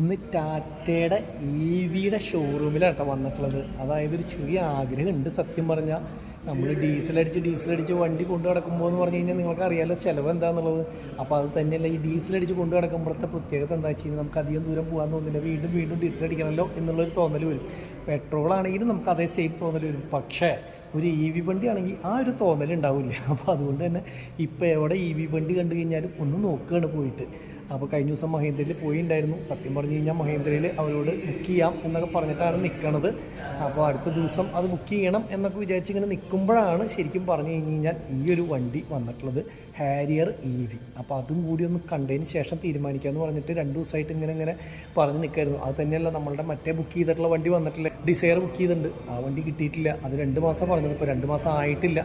ഇന്ന് ടാറ്റയുടെ ഇ വിയുടെ ഷോറൂമിലാണ് കേട്ടോ വന്നിട്ടുള്ളത്. അതായത് ഒരു ചെറിയ ആഗ്രഹം ഉണ്ട് സത്യം പറഞ്ഞാൽ നമ്മൾ ഡീസൽ അടിച്ച് ഡീസൽ അടിച്ച് വണ്ടി കൊണ്ടു നടക്കുമ്പോൾ എന്ന് പറഞ്ഞു കഴിഞ്ഞാൽ നിങ്ങൾക്ക് ചിലവ് എന്താണെന്നുള്ളത് അപ്പോൾ അത് തന്നെയല്ല ഈ ഡീസലടിച്ച് കൊണ്ടു നടക്കുമ്പോഴത്തെ പ്രത്യേകത എന്താ വെച്ച് കഴിഞ്ഞാൽ നമുക്ക് അധികം ദൂരം പോകാൻ തോന്നില്ല. വീണ്ടും വീണ്ടും ഡീസൽ അടിക്കണമല്ലോ എന്നുള്ളൊരു തോന്നൽ വരും. പെട്രോൾ ആണെങ്കിലും നമുക്ക് അതേ സേഫ് തോന്നൽ വരും. പക്ഷേ ഒരു ഇ വി വണ്ടി ആണെങ്കിൽ ആ ഒരു തോന്നൽ ഉണ്ടാവില്ല. അപ്പോൾ അതുകൊണ്ട് തന്നെ ഇപ്പോൾ എവിടെ ഇ വി വണ്ടി കണ്ടു കഴിഞ്ഞാലും ഒന്ന് നോക്കുകയാണ് പോയിട്ട്. അപ്പോൾ കഴിഞ്ഞ ദിവസം മഹേന്ദ്രയിൽ പോയിണ്ടായിരുന്നു. സത്യം പറഞ്ഞു കഴിഞ്ഞാൽ മഹേന്ദ്രയിൽ അവരോട് ബുക്ക് ചെയ്യാം എന്നൊക്കെ പറഞ്ഞിട്ടാണ് നിൽക്കണത് അപ്പോൾ അടുത്ത ദിവസം അത് ബുക്ക് ചെയ്യണം എന്നൊക്കെ വിചാരിച്ച് ഇങ്ങനെ നിൽക്കുമ്പോഴാണ് ശരിക്കും പറഞ്ഞു കഴിഞ്ഞ് കഴിഞ്ഞാൽ ഈ ഒരു വണ്ടി വന്നിട്ടുള്ളത് ഹാരിയർ ഇ വി അപ്പോൾ അതും കൂടി ഒന്ന് കണ്ടതിന് ശേഷം തീരുമാനിക്കാമെന്ന് പറഞ്ഞിട്ട് രണ്ട് ദിവസമായിട്ട് ഇങ്ങനെ ഇങ്ങനെ പറഞ്ഞ് നിൽക്കായിരുന്നു അത് തന്നെയല്ല നമ്മളുടെ മറ്റേ ബുക്ക് ചെയ്തിട്ടുള്ള വണ്ടി വന്നിട്ടില്ല? ഡിസയർ ബുക്ക് ചെയ്തിട്ടുണ്ട്. ആ വണ്ടി കിട്ടിയിട്ടില്ല. അത് രണ്ട് മാസം പറഞ്ഞത്. ഇപ്പോൾ രണ്ട് മാസം ആയിട്ടില്ല.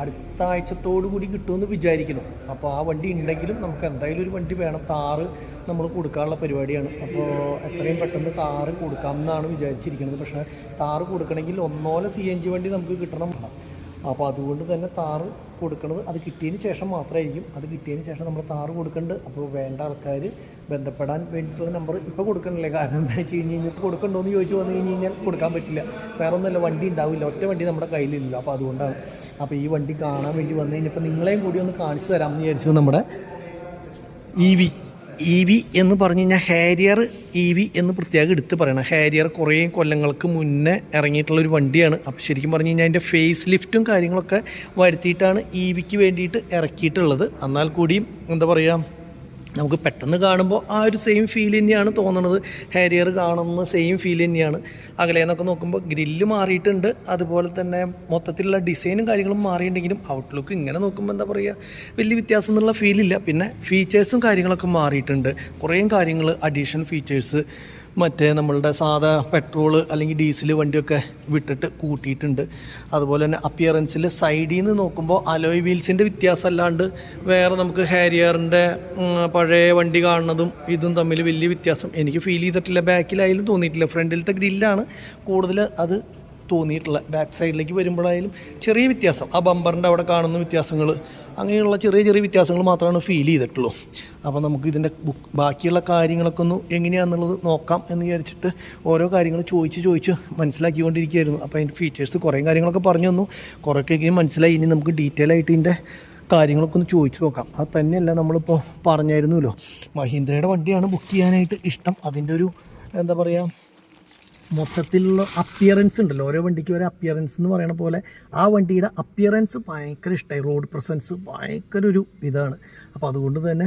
അടുത്ത ആഴ്ചത്തോടു കൂടി കിട്ടുമെന്ന് വിചാരിക്കുന്നു. അപ്പോൾ ആ വണ്ടി ഉണ്ടെങ്കിലും നമുക്ക് എന്തായാലും ഒരു വണ്ടി വേണം. താറ് നമ്മൾ കൊടുക്കാനുള്ള പരിപാടിയാണ്. അപ്പോൾ എത്രയും പെട്ടെന്ന് താറ് കൊടുക്കാം എന്നാണ് വിചാരിച്ചിരിക്കുന്നത്. പക്ഷേ താറ് കൊടുക്കണമെങ്കിൽ ഒന്നോലെ സി എൻ ജി വണ്ടി നമുക്ക് കിട്ടണം. അപ്പോൾ അതുകൊണ്ട് തന്നെ താറ് കൊടുക്കുന്നത് അത് കിട്ടിയതിന് ശേഷം മാത്രമായിരിക്കും. അത് കിട്ടിയതിന് ശേഷം നമ്മൾ താറ് കൊടുക്കേണ്ടത് അപ്പോൾ വേണ്ട ആൾക്കാർ ബന്ധപ്പെടാൻ വേണ്ടിയിട്ടുള്ള നമ്പർ ഇപ്പോൾ കൊടുക്കണില്ലേ? കാരണം എന്താ വെച്ച് കഴിഞ്ഞ് കഴിഞ്ഞാൽ കൊടുക്കണ്ടോ എന്ന് ചോദിച്ചു വന്നു കഴിഞ്ഞ് കഴിഞ്ഞാൽ കൊടുക്കാൻ പറ്റില്ല. വേറെ ഒന്നുമല്ല വണ്ടി ഉണ്ടാവില്ല. ഒറ്റ വണ്ടി നമ്മുടെ കയ്യിലില്ല അപ്പോൾ അതുകൊണ്ടാണ്. അപ്പോൾ ഈ വണ്ടി കാണാൻ വേണ്ടി വന്നു കഴിഞ്ഞപ്പോൾ നിങ്ങളെയും കൂടി ഒന്ന് കാണിച്ചു തരാമെന്ന് വിചാരിച്ചു നമ്മുടെ ഇ വി. ഇ വി എന്ന് പറഞ്ഞു കഴിഞ്ഞാൽ ഹാരിയർ ഇ വി എന്ന് പ്രത്യേകം എടുത്ത് പറയണം. ഹാരിയർ കുറേ കൊല്ലങ്ങൾക്ക് മുന്നേ ഇറങ്ങിയിട്ടുള്ള ഒരു വണ്ടിയാണ്. അപ്പോൾ ശരിക്കും പറഞ്ഞു കഴിഞ്ഞാൽ അതിന്റെ ഫേസ് ലിഫ്റ്റും കാര്യങ്ങളൊക്കെ വരുത്തിയിട്ടാണ് ഇ വിക്ക് വേണ്ടിയിട്ട് ഇറക്കിയിട്ടുള്ളത്. എന്നാൽ കൂടിയും എന്താ പറയുക നമുക്ക് പെട്ടെന്ന് കാണുമ്പോൾ ആ ഒരു സെയിം ഫീൽ തന്നെയാണ് തോന്നുന്നത് ഹാരിയർ കാണുന്ന സെയിം ഫീൽ തന്നെയാണ്. അകലേന്നൊക്കെ നോക്കുമ്പോൾ ഗ്രില്ല് മാറിയിട്ടുണ്ട്. അതുപോലെ തന്നെ മൊത്തത്തിലുള്ള ഡിസൈനും കാര്യങ്ങളും മാറിയിട്ടുണ്ടെങ്കിലും ഔട്ട്ലുക്ക് ഇങ്ങനെ നോക്കുമ്പോൾ എന്താ പറയുക? വലിയ വ്യത്യാസം എന്നുള്ള ഫീലില്ല പിന്നെ ഫീച്ചേഴ്സും കാര്യങ്ങളൊക്കെ മാറിയിട്ടുണ്ട്. കുറേ കാര്യങ്ങൾ അഡീഷണൽ ഫീച്ചേഴ്സ് മറ്റേ നമ്മളുടെ സാധാ പെട്രോൾ അല്ലെങ്കിൽ ഡീസൽ വണ്ടിയൊക്കെ വിട്ടിട്ട് കൂട്ടിയിട്ടുണ്ട്. അതുപോലെ തന്നെ അപ്പിയറൻസിൽ സൈഡിൽ നിന്ന് നോക്കുമ്പോൾ അലോയ് വീൽസിന്റെ വ്യത്യാസം അല്ലാണ്ട് വേറെ നമുക്ക് ഹാരിയറിന്റെ പഴയ വണ്ടി കാണുന്നതും ഇതും തമ്മിൽ വലിയ വ്യത്യാസം. എനിക്ക് ഫീൽ ചെയ്തിട്ടില്ല. ബാക്കിലായാലും തോന്നിയിട്ടില്ല. ഫ്രണ്ടിലത്തെ ഗ്രില്ലാണ് കൂടുതൽ അത് തോന്നിയിട്ടുള്ള ബാക്ക് സൈഡിലേക്ക് വരുമ്പോഴായാലും ചെറിയ വ്യത്യാസം. ആ ബമ്പറിന്റെ അവിടെ കാണുന്ന വ്യത്യാസങ്ങൾ അങ്ങനെയുള്ള ചെറിയ ചെറിയ വ്യത്യാസങ്ങൾ മാത്രമാണ് ഫീൽ ചെയ്തിട്ടുള്ളൂ. അപ്പോൾ നമുക്ക് ഇതിന്റെ ബുക്ക് ബാക്കിയുള്ള കാര്യങ്ങളൊക്കെ ഒന്ന് എങ്ങനെയാണെന്നുള്ളത് നോക്കാം എന്ന് വിചാരിച്ചിട്ട് ഓരോ കാര്യങ്ങൾ ചോദിച്ച് ചോദിച്ച് മനസ്സിലാക്കിക്കൊണ്ടിരിക്കുകയായിരുന്നു. അപ്പോൾ അതിന്റെ ഫീച്ചേഴ്സ് കുറേ കാര്യങ്ങളൊക്കെ പറഞ്ഞു തന്നു. കുറേയൊക്കെ മനസ്സിലായി. ഇനി നമുക്ക് ഡീറ്റെയിൽ ആയിട്ട് ഇതിന്റെ കാര്യങ്ങളൊക്കെ ഒന്ന് ചോദിച്ചു നോക്കാം. അത് തന്നെയല്ല നമ്മളിപ്പോൾ പറഞ്ഞായിരുന്നല്ലോ. മഹീന്ദ്രയുടെ വണ്ടിയാണ് ബുക്ക് ചെയ്യാനായിട്ട് ഇഷ്ടം. അതിന്റെ ഒരു എന്താ പറയുക മൊത്തത്തിലുള്ള അപ്പിയറൻസ് ഉണ്ടല്ലോ. ഓരോ വണ്ടിക്ക് ഒരു അപ്പിയറൻസ് എന്ന് പറയുന്ന പോലെ ആ വണ്ടിയുടെ അപ്പിയറൻസ് ഭയങ്കര ഇഷ്ടമായി റോഡ് പ്രസൻസ് ഭയങ്കര ഒരു ഇതാണ്. അപ്പോൾ അതുകൊണ്ട് തന്നെ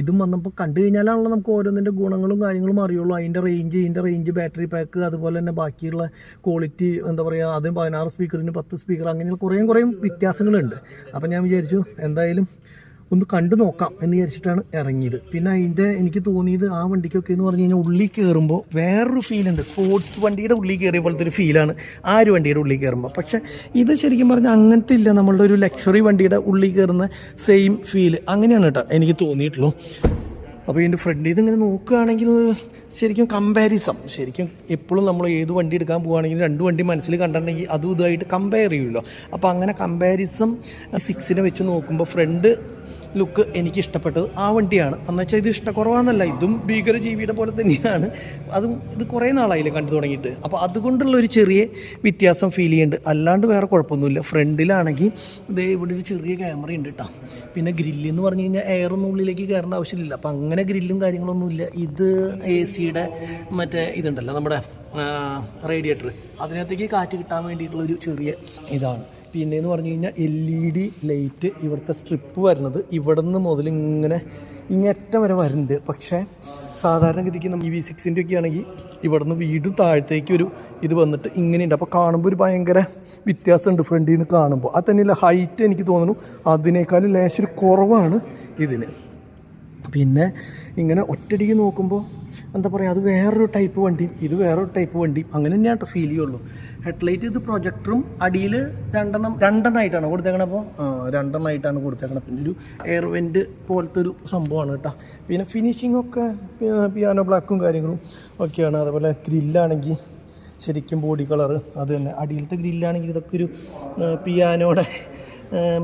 ഇതും വന്നപ്പോൾ കണ്ടു കഴിഞ്ഞാലാണല്ലോ നമുക്ക് ഓരോന്നിന്റെ ഗുണങ്ങളും കാര്യങ്ങളും അറിയുള്ളൂ. അതിന്റെ റേഞ്ച് ഇതിന്റെ റേഞ്ച് ബാറ്ററി പാക്ക് അതുപോലെ തന്നെ ബാക്കിയുള്ള ക്വാളിറ്റി എന്താ പറയുക അതും പതിനാറ് സ്പീക്കറിന് പത്ത് സ്പീക്കർ അങ്ങനെയുള്ള കുറേ കുറേ വ്യത്യാസങ്ങളുണ്ട്. അപ്പോൾ ഞാൻ വിചാരിച്ചു എന്തായാലും ഒന്ന് കണ്ടു നോക്കാം എന്ന് വിചാരിച്ചിട്ടാണ് ഇറങ്ങിയത്. പിന്നെ അതിന്റെ എനിക്ക് തോന്നിയത് ആ വണ്ടിക്കൊക്കെ എന്ന് പറഞ്ഞു കഴിഞ്ഞാൽ ഉള്ളിൽ കയറുമ്പോൾ വേറൊരു ഫീലുണ്ട് സ്പോർട്സ് വണ്ടിയുടെ ഉള്ളിൽ കയറിയ പോലത്തെ ഒരു ഫീലാണ് ആ ഒരു വണ്ടിയുടെ ഉള്ളിൽ കയറുമ്പോൾ. പക്ഷേ ഇത് ശരിക്കും പറഞ്ഞാൽ അങ്ങനത്തെ ഇല്ല. നമ്മളുടെ ഒരു ലക്ഷറി വണ്ടിയുടെ ഉള്ളിൽ കയറുന്ന സെയിം ഫീൽ അങ്ങനെയാണ് കേട്ടോ എനിക്ക് തോന്നിയിട്ടുള്ളൂ. അപ്പോൾ ഇതിന്റെ ഫ്രണ്ടിൽ നിന്ന് ഇങ്ങനെ നോക്കുകയാണെങ്കിൽ ശരിക്കും കമ്പാരിസം ശരിക്കും എപ്പോഴും നമ്മൾ ഏത് വണ്ടി എടുക്കാൻ പോവുകയാണെങ്കിൽ രണ്ട് വണ്ടി മനസ്സിൽ കണ്ടിട്ടുണ്ടെങ്കിൽ അതും ഇതുമായിട്ട് കമ്പയർ ചെയ്യുമല്ലോ. അപ്പോൾ അങ്ങനെ കമ്പാരിസം സിക്സിനെ വെച്ച് നോക്കുമ്പോൾ ഫ്രണ്ട് ലുക്ക് എനിക്ക് ഇഷ്ടപ്പെട്ടത് ആ വണ്ടിയാണ്. എന്ന് വെച്ചാൽ ഇത് ഇഷ്ടക്കുറവാന്നല്ല ഇതും ഭീകര ജീവിയുടെ പോലെ തന്നെയാണ്. അതും ഇത് കുറേ നാളായില്ലേ കണ്ടു തുടങ്ങിയിട്ട്. അപ്പോൾ അതുകൊണ്ടുള്ള ഒരു ചെറിയ വ്യത്യാസം ഫീൽ ചെയ്യുന്നുണ്ട് അല്ലാണ്ട് വേറെ കുഴപ്പമൊന്നുമില്ല. ഫ്രണ്ടിലാണെങ്കിൽ ഇതേ ഇവിടെ ഒരു ചെറിയ ക്യാമറ ഉണ്ട് കേട്ടോ പിന്നെ ഗ്രില്ല് എന്ന് പറഞ്ഞു കഴിഞ്ഞാൽ എയറൊന്നും ഉള്ളിലേക്ക് കയറേണ്ട ആവശ്യമില്ല അപ്പോൾ അങ്ങനെ ഗ്രില്ലും കാര്യങ്ങളൊന്നുമില്ല. ഇത് എ സിയുടെ മറ്റേ ഇതുണ്ടല്ലോ നമ്മുടെ റേഡിയേറ്റർ അതിനകത്തേക്ക് കാറ്റ് കിട്ടാൻ വേണ്ടിയിട്ടുള്ളൊരു ചെറിയ ഇതാണ്. പിന്നെ എന്ന് പറഞ്ഞു കഴിഞ്ഞാൽ എൽ ഇ ഡി ലൈറ്റ് ഇവിടുത്തെ സ്ട്രിപ്പ് വരുന്നത് ഇവിടെ നിന്ന് മുതൽ ഇങ്ങനെ ഇങ്ങറ്റം വരെ വരുന്നുണ്ട്. പക്ഷേ സാധാരണഗതിക്ക് നമ്മൾ ഇ വി സിക്സിന്റെ ഒക്കെ ആണെങ്കിൽ ഇവിടെ നിന്ന് വീടും താഴത്തേക്ക് ഒരു ഇത് വന്നിട്ട് ഇങ്ങനെയുണ്ട്. അപ്പോൾ കാണുമ്പോൾ ഒരു ഭയങ്കര വ്യത്യാസമുണ്ട് ഫ്രണ്ടിൽ നിന്ന് കാണുമ്പോൾ. അത് തന്നെയല്ല ഹൈറ്റ് എനിക്ക് തോന്നുന്നു അതിനേക്കാളും ലേശം കുറവാണ് ഇതിന്. പിന്നെ ഇങ്ങനെ ഒറ്റടിക്ക് നോക്കുമ്പോൾ എന്താ പറയുക അത് വേറൊരു ടൈപ്പ് വണ്ടി. ഇത് വേറൊരു ടൈപ്പ് വണ്ടി. അങ്ങനെ തന്നെയാണ് കേട്ടോ ഫീൽ ചെയ്യുള്ളൂ. ഹെഡ്ലൈറ്റ് ഇത് പ്രൊജക്ടറും അടിയിൽ രണ്ടെണ്ണം രണ്ടെണ്ണമായിട്ടാണ് കൊടുത്തേക്കണത് അപ്പോൾ രണ്ടെണ്ണമായിട്ടാണ് കൊടുത്തേക്കണത് പിന്നെ ഒരു എയർ വെന്റ് പോലത്തെ ഒരു സംഭവമാണ് കേട്ടോ പിന്നെ ഫിനിഷിംഗ് ഒക്കെ പിയാനോ ബ്ലാക്കും കാര്യങ്ങളും ഒക്കെയാണ്. അതുപോലെ ഗ്രില്ലാണെങ്കിൽ ശരിക്കും ബോഡി കളർ അത് തന്നെ. അടിയിലത്തെ ഗ്രില്ലാണെങ്കിൽ ഇതൊക്കെ ഒരു പിയാനോയുടെ ഏഹ്,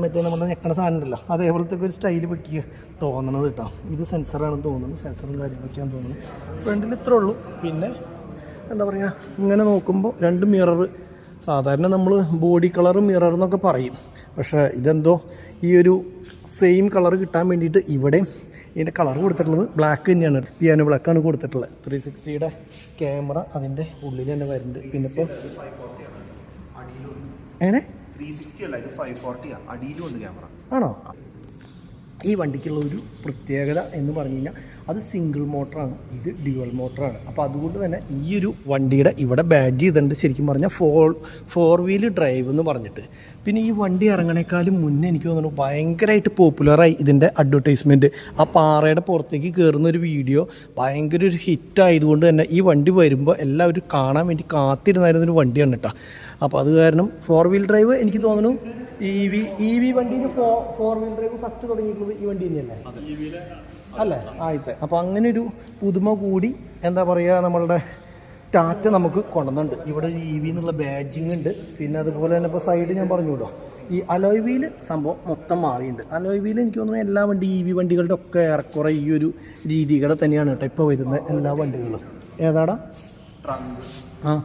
മറ്റേ നമ്മുടെ ഞെക്കണ സാധനം ഉണ്ടല്ലോ അതേപോലത്തെ ഒരു സ്റ്റൈൽ വെക്കുക തോന്നണത് കേട്ടോ. ഇത് സെൻസറാണെന്ന് തോന്നുന്നു സെൻസറും കാര്യങ്ങളൊക്കെയാണെന്ന് തോന്നുന്നു. ഫ്രണ്ടിൽ ഇത്രേ ഉള്ളൂ. പിന്നെ എന്താ പറയുക ഇങ്ങനെ നോക്കുമ്പോൾ രണ്ട് മിറർ സാധാരണ നമ്മൾ ബോഡി കളർ മിറർ എന്നൊക്കെ പറയും. പക്ഷേ ഇതെന്തോ ഈ ഒരു സെയിം കളർ കിട്ടാൻ വേണ്ടിയിട്ട് ഇവിടെ ഇതിന്റെ കളർ കൊടുത്തിട്ടുള്ളത് ബ്ലാക്ക് തന്നെയാണ്. പിയാനോ ബ്ലാക്കാണ് കൊടുത്തിട്ടുള്ളത്. ത്രീ സിക്സ്റ്റിയുടെ ക്യാമറ അതിന്റെ ഉള്ളിൽ തന്നെ വരുന്നുണ്ട്. പിന്നെ ഇപ്പോൾ എങ്ങനെ? ത്രീ സിക്സ്റ്റി അല്ല ഇത് ക്യാമറ ആണോ? ഈ വണ്ടിക്കുള്ള ഒരു പ്രത്യേകത എന്ന് പറഞ്ഞു കഴിഞ്ഞാൽ അത് സിംഗിൾ മോട്ടറാണ് ഇത് ഡ്യുവൽ മോട്ടറാണ് അപ്പോൾ അതുകൊണ്ട് തന്നെ ഈ ഒരു വണ്ടിയുടെ ഇവിടെ ബാഡ്ജ് ചെയ്തിട്ടുണ്ട് ശരിക്കും പറഞ്ഞാൽ ഫോർ ഫോർ വീൽ ഡ്രൈവ് എന്ന് പറഞ്ഞിട്ട്. പിന്നെ ഈ വണ്ടി ഇറങ്ങണേക്കാളും മുന്നേ എനിക്ക് തോന്നുന്നു ഭയങ്കരമായിട്ട് പോപ്പുലറായി ഇതിന്റെ അഡ്വർടൈസ്മെന്റ് ആ പാറയുടെ പുറത്തേക്ക് കയറുന്ന ഒരു വീഡിയോ ഭയങ്കര ഒരു ഹിറ്റ് ആയതുകൊണ്ട് തന്നെ ഈ വണ്ടി വരുമ്പോൾ എല്ലാവരും കാണാൻ വേണ്ടി കാത്തിരുന്നായിരുന്ന ഒരു വണ്ടിയാണ് കേട്ടോ. അപ്പോൾ അത് കാരണം ഫോർ വീൽ ഡ്രൈവ് എനിക്ക് തോന്നുന്നു ഇ വി ഇ വി വണ്ടിയിൽ ഫോർ വീൽ ഡ്രൈവ് ഫസ്റ്റ് തുടങ്ങിയിട്ടുള്ളത് ഈ വണ്ടി തന്നെയല്ലേ? അല്ലേ? ആയിട്ട് അപ്പോൾ അങ്ങനെ ഒരു പുതുമ കൂടി എന്താ പറയുക നമ്മളുടെ ടാറ്റ നമുക്ക് കൊണ്ടുവന്നുണ്ട് ഇവിടെ ഒരു ഇ വി എന്നുള്ള ബാഡ്ജിങ് ഉണ്ട്. പിന്നെ അതുപോലെ തന്നെ ഇപ്പോൾ സൈഡ് ഞാൻ പറഞ്ഞു പറഞ്ഞുല്ലോ ഈ അലോയ് വീൽ സംഭവം മൊത്തം മാറിയിട്ടുണ്ട്. അലോയ് വീൽ എനിക്ക് തോന്നുന്നു എല്ലാ വണ്ടി ഇ വി വണ്ടികളുടെ ഒക്കെ ഏറെക്കുറെ ഈ ഒരു രീതികളെ തന്നെയാണ് കേട്ടോ ഇപ്പോൾ വരുന്ന എല്ലാ വണ്ടികളും. ഏതാടാ? ആ.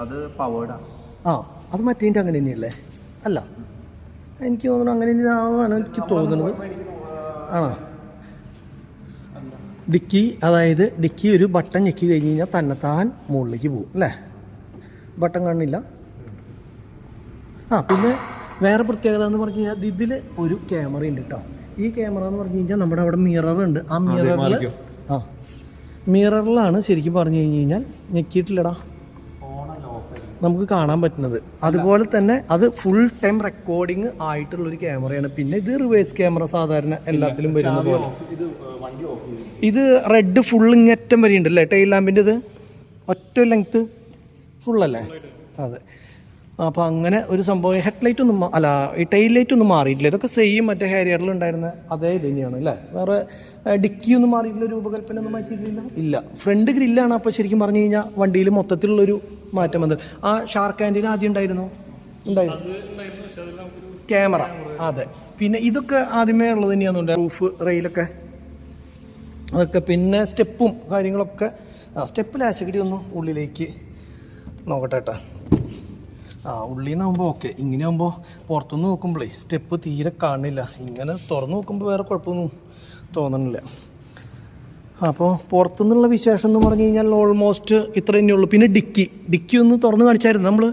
അത് പവേർഡാ ആ. അത് മറ്റേന്റെ അങ്ങനെ തന്നെയല്ലേ? അല്ല. എനിക്ക് തോന്നുന്നു അങ്ങനെ തന്നെയാണെന്നാണ് എനിക്ക് തോന്നുന്നത്. ആണോ? ഡിക്കി അതായത് ഡിക്കി ഒരു ബട്ടൺ ഞെക്കി കഴിഞ്ഞ് കഴിഞ്ഞാൽ തന്നെത്താൻ മുകളിലേക്ക് പോകും അല്ലേ? ബട്ടൺ കാണില്ല. ആ പിന്നെ വേറെ പ്രത്യേകത എന്ന് പറഞ്ഞു കഴിഞ്ഞാൽ ഇതിൽ ഒരു ക്യാമറ ഉണ്ട് കേട്ടോ. ഈ ക്യാമറ എന്ന് പറഞ്ഞു കഴിഞ്ഞാൽ നമ്മുടെ അവിടെ മിറർ ഉണ്ട്. ആ മിററിൽ ആ മിററിലാണ് ശരിക്കും പറഞ്ഞു കഴിഞ്ഞ് കഴിഞ്ഞാൽ ഞെക്കിയിട്ടില്ലടാ. നമുക്ക് കാണാൻ പറ്റുന്നത്. അതുപോലെ തന്നെ അത് ഫുൾ ടൈം റെക്കോർഡിങ് ആയിട്ടുള്ള ഒരു ക്യാമറയാണ് പിന്നെ ഇത് റിവേഴ്സ് ക്യാമറ സാധാരണ എല്ലാത്തിലും വരുന്ന പോലെ. ഇത് റെഡ് ഫുൾ ഇങ്ങറ്റം വരെ ഉണ്ട് അല്ലേ? ടൈൽ ലാമ്പിന്റെ ഇത്? ഒറ്റ ലെങ്ത്ത് ഫുള്ളല്ലേ അതെ. അപ്പോൾ അങ്ങനെ ഒരു സംഭവം ഹെഡ്ലൈറ്റ് ഒന്നും അല്ല ഈ ടൈൽ ലൈറ്റ് ഒന്നും മാറിയിട്ടില്ല. ഇതൊക്കെ സെയിം മറ്റേ ഹാരിയറിൽ ഉണ്ടായിരുന്ന അതേ ഇത് തന്നെയാണ് അല്ലേ? വേറെ ഡിക്കി ഒന്നും മാറിയിട്ടില്ല രൂപകൽപ്പന ഒന്നും മാറ്റിയിട്ടില്ല? ഇല്ല. ഫ്രണ്ട് ഗ്രില്ലാണ് അപ്പോൾ ശരിക്കും പറഞ്ഞു കഴിഞ്ഞാൽ വണ്ടിയിൽ മൊത്തത്തിലുള്ളൊരു മാറ്റം വന്നത്. ആ ഷാർക്ക് ആന്റിന് ആദ്യം ഉണ്ടായിരുന്നോ? ഉണ്ടായിരുന്നു. ക്യാമറ. അതെ. പിന്നെ ഇതൊക്കെ ആദ്യമേ ഉള്ളത് തന്നെയാണെന്നുണ്ട് റൂഫ് റെയിലൊക്കെ അതൊക്കെ പിന്നെ സ്റ്റെപ്പും കാര്യങ്ങളൊക്കെ ആ സ്റ്റെപ്പ് ലാശകടി ഒന്ന് ഉള്ളിലേക്ക് നോക്കട്ടെ കേട്ടോ ആ ഉള്ളിൽ നിന്നാകുമ്പോൾ ഓക്കെ. ഇങ്ങനെ ആകുമ്പോൾ പുറത്തുനിന്ന് നോക്കുമ്പോഴേ സ്റ്റെപ്പ് തീരെ കാണില്ല ഇങ്ങനെ തുറന്ന് നോക്കുമ്പോൾ വേറെ കുഴപ്പമൊന്നും തോന്നണില്ല. അപ്പോൾ പുറത്തുനിന്നുള്ള വിശേഷം എന്ന് പറഞ്ഞു കഴിഞ്ഞാൽ ഓൾമോസ്റ്റ് ഇത്ര തന്നെയുള്ളൂ പിന്നെ ഡിക്കി. ഡിക്കി ഒന്ന് തുറന്ന് കാണിച്ചായിരുന്നു. നമ്മൾ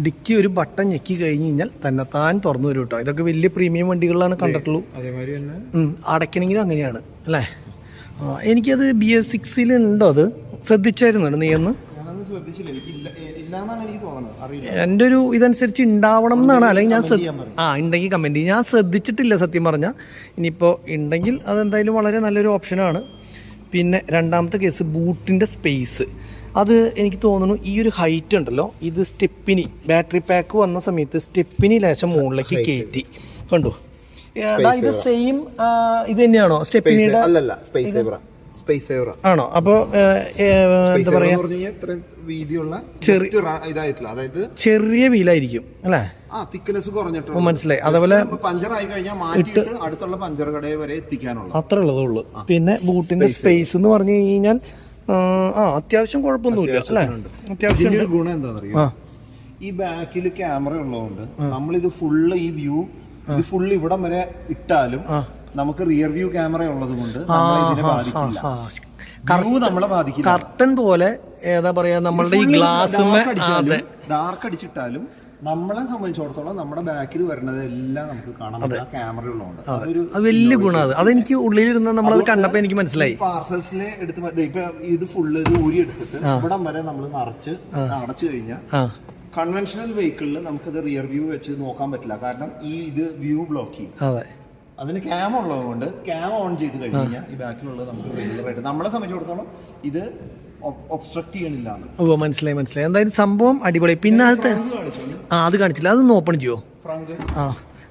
ഡിക്കി ഒരു ബട്ടൺ ഞെക്കി കഴിഞ്ഞ് കഴിഞ്ഞാൽ തന്നെ താൻ തുറന്നു വരും കേട്ടോ. ഇതൊക്കെ വലിയ പ്രീമിയം വണ്ടികളിലാണ് കണ്ടിട്ടുള്ളൂ. അതേമാതിരി തന്നെ. അടയ്ക്കണമെങ്കിലും അങ്ങനെയാണ് അല്ലേ? എനിക്കത് ബി എസ് സിക്സിൽ ഉണ്ടോ അത്? ശ്രദ്ധിച്ചായിരുന്നു നീ ഒന്ന് എന്റെ ഒരു ഇതനുസരിച്ച് ഉണ്ടാവണം എന്നാണ്. അല്ലെങ്കിൽ ഞാൻ. ആ ഉണ്ടെങ്കിൽ കമന്റ് ഞാൻ ശ്രദ്ധിച്ചിട്ടില്ല സത്യം പറഞ്ഞാൽ ഇനിയിപ്പോൾ ഉണ്ടെങ്കിൽ അതെന്തായാലും വളരെ നല്ലൊരു ഓപ്ഷനാണ്. പിന്നെ രണ്ടാമത്തെ കേസ് ബൂട്ടിന്റെ സ്പേസ്. അത് എനിക്ക് തോന്നുന്നു ഈ ഒരു ഹൈറ്റ് ഉണ്ടല്ലോ ഇത് സ്റ്റെപ്പിനി ബാറ്ററി പാക്ക് വന്ന സമയത്ത് സ്റ്റെപ്പിനി ലേശം മുകളിലേക്ക് കയറ്റി. കണ്ടു? ഇത് സെയിം ഇത് തന്നെയാണോ? സ്റ്റെപ്പിനിയുടെ അല്ലല്ല സ്പേസ് സേവറ സ്പേസ് സേവറ ആണോ? അപ്പോൾ എന്താ ഇത്രയും വീതിയുള്ള ഇതായിട്ടില്ല. അതായത് ചെറിയ വീലായിരിക്കും അല്ലേ? ആ തിക്നെസ് ഓ, മനസ്സിലായി. അതേപോലെ പഞ്ചർ ആയി കഴിഞ്ഞാൽ മാറ്റിയിട്ട് അടുത്തുള്ള പഞ്ചർ കടയെ വരെ എത്തിക്കാനുള്ള അത്ര ഉള്ളൂ പിന്നെ ബൂട്ടിന്റെ സ്പേസ് എന്ന് പറഞ്ഞു കഴിഞ്ഞാൽ ആ, അത്യാവശ്യം കുഴപ്പമൊന്നുമില്ല അല്ലേ? അത്യാവശ്യം ഗുണം എന്താണെന്നറിയോ? ഈ ബാക്കിൽ ക്യാമറ ഉള്ളതുകൊണ്ട് നമ്മളിത് ഫുള്ള് ഈ വ്യൂ ഇത് ഫുള്ള് ഇവിടം വരെ ഇട്ടാലും നമുക്ക് റിയർ വ്യൂ ക്യാമറ ഉള്ളത് കൊണ്ട് നമ്മളെ ഇതിനെ ബാധിക്കില്ല. കർട്ടൻ പോലെ ഏതാ പറയാ നമ്മളുടെ ഈ ഗ്ലാസ് ഡാർക്ക് അടിച്ചിട്ടാലും നമ്മളെ സംബന്ധിച്ചിടത്തോളം നമ്മുടെ ബാക്കിൽ വരുന്നത് എല്ലാം നമുക്ക് കാണാൻ പറ്റും. ക്യാമറ ഉള്ളതുകൊണ്ട്. അതൊരു അത് വലിയ ഗുണം അത് അതെനിക്ക് ഉള്ളിലിരുന്ന് നമ്മൾ കണ്ടപ്പോൾ എനിക്ക് മനസ്സിലായി. പാർസൽസിലെ എടുത്ത് ഇപ്പൊ ഇത് ഫുള്ള് ഇത് ഊരി എടുത്തിട്ട് ഇവിടം വരെ നമ്മൾ നിറച്ച് അടച്ചു കഴിഞ്ഞാൽ കൺവെൻഷണൽ വെഹിക്കിളിൽ നമുക്കത് റിയർ വ്യൂ വെച്ച് നോക്കാൻ പറ്റില്ല. കാരണം ഈ ഇത് വ്യൂ ബ്ലോക്ക് ചെയ്യും. അതെ. അതിന് ക്യാം ഉള്ളതുകൊണ്ട് ക്യാം ഓൺ ചെയ്ത് കഴിഞ്ഞാൽ ഈ ബാക്കിലുള്ളത് നമുക്ക് റെഗുലർ ആയിട്ട് നമ്മളെ സംബന്ധിച്ചിടത്തോളം ഇത് ഒബ്സ്ട്രക്ട് ചെയ്യണില്ല ഓ മനസ്സിലായി മനസ്സിലായി. എന്തായാലും സംഭവം അടിപൊളി. പിന്നെ അത് ആ അത് കാണിച്ചില്ല. അതൊന്ന് ഓപ്പൺ ചെയ്യോ? ആ